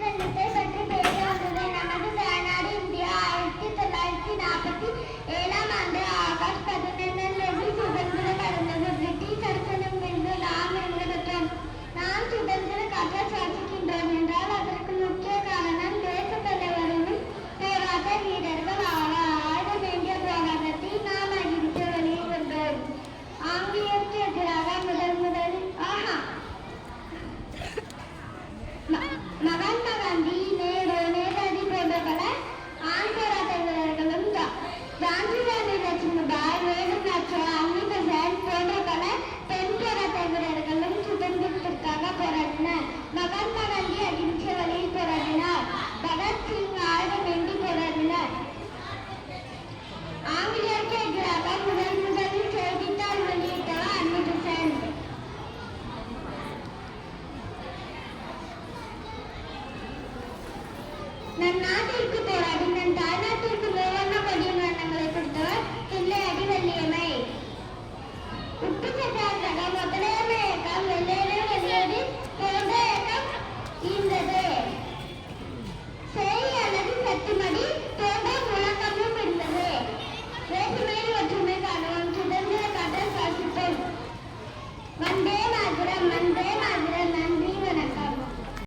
Thank you. நம் நாட்டிற்கு போராடும் நம் தாய்நாட்டிற்கு